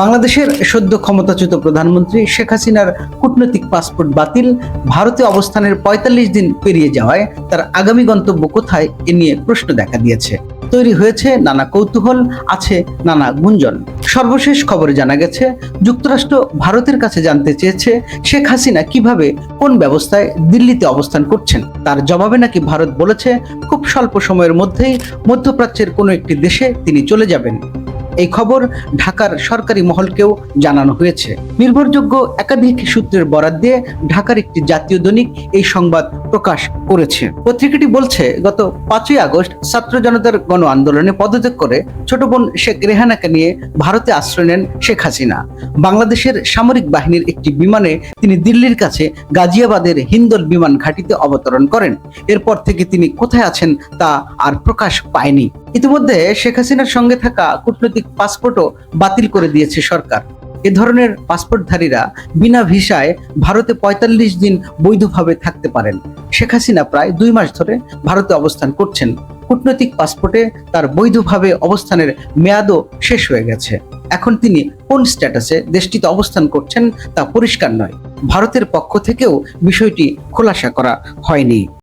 বাংলাদেশের সদ্য ক্ষমতাচ্যুত প্রধানমন্ত্রী শেখ হাসিনার কূটনৈতিক পাসপোর্ট বাতিল, ভারতে অবস্থানের পঁয়তাল্লিশ দিন পেরিয়ে যাওয়ায় তার আগামী গন্তব্য কোথায় এ নিয়ে প্রশ্ন দেখা দিয়েছে। তৈরি হয়েছে নানা কৌতূহল, আছে নানা গুঞ্জন। সর্বশেষ খবরে জানা গেছে, যুক্তরাষ্ট্র ভারতের কাছে জানতে চেয়েছে শেখ হাসিনা কীভাবে কোন ব্যবস্থায় দিল্লিতে অবস্থান করছেন। তার জবাবে নাকি ভারত বলেছে, খুব স্বল্প সময়ের মধ্যেই মধ্যপ্রাচ্যের কোনো একটি দেশে তিনি চলে যাবেন। এই খবর ঢাকার সরকারি মহলকেও জানানো হয়েছে। নির্ভরযোগ্য একাধিক সূত্রের বরাত দিয়ে ঢাকার একটি জাতীয় দৈনিক এই সংবাদ প্রকাশ করেছে। পত্রিকাটি বলছে, গত পাঁচই আগস্ট ছাত্র জনতার গণ আন্দোলনে পদত্যাগ করে ছোট বোন শেখ রেহানাকে নিয়ে ভারতে আশ্রয় নেন শেখ হাসিনা। বাংলাদেশের সামরিক বাহিনীর একটি বিমানে তিনি দিল্লির কাছে গাজিয়াবাদের হিন্দল বিমান ঘাঁটিতে অবতরণ করেন। এরপর থেকে তিনি কোথায় আছেন তা আর প্রকাশ পায়নি। ইতিমধ্যে শেখ হাসিনার সঙ্গে থাকা কূটনৈতিক পাসপোর্টও বাতিল করে দিয়েছে সরকার। এ ধরনের পাসপোর্টধারীরা বিনা ভিসায় ভারতে পঁয়তাল্লিশ দিন বৈধভাবে থাকতে পারেন। শেখ হাসিনা প্রায় দুই মাস ধরে ভারতে অবস্থান করছেন। কূটনৈতিক পাসপোর্টে তার বৈধভাবে অবস্থানের মেয়াদও শেষ হয়ে গেছে। এখন তিনি কোন স্ট্যাটাসে দেশটিতে অবস্থান করছেন তা পরিষ্কার নয়। ভারতের পক্ষ থেকেও বিষয়টি খোলাসা করা হয়নি।